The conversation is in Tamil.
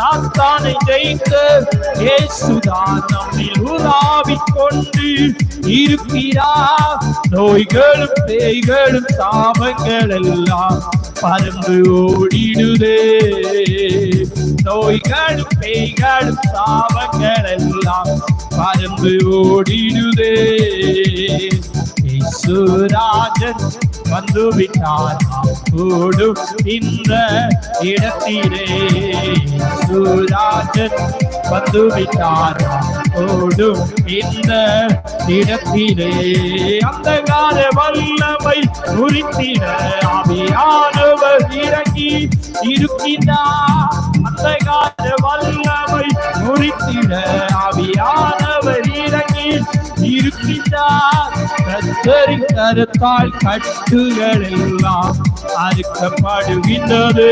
சாத்தானை ஜெயிக்க இயேசுதான் நம்மில் உலாவிக் கொண்டு இருக்கிறார் நோய்களும் பேய்களும் சாபங்கள் எல்லாம் பறந்து ஓடிடுதே. நோய்களும் பேய்களும் சாபங்கள் எல்லாம் பறந்து ஓடிடுதே. இயேசுராஜன் வந்து விட்டார் கூடும் இந்த இடத்திலே. ராஜன் வந்து விட்டார் கூடும் இந்த இடத்திலே அந்த கால வல்லமை குறித்திட ஆவியானவர் இறங்கி இருக்கின்றார். அந்த கால வல்லமை குறித்திட ஆவியானவர் இறங்கி இருக்கின்றார். கத்தரின் கருத்தால் கட்டுகள் எல்லாம் அறுக்கப்படுகின்றது.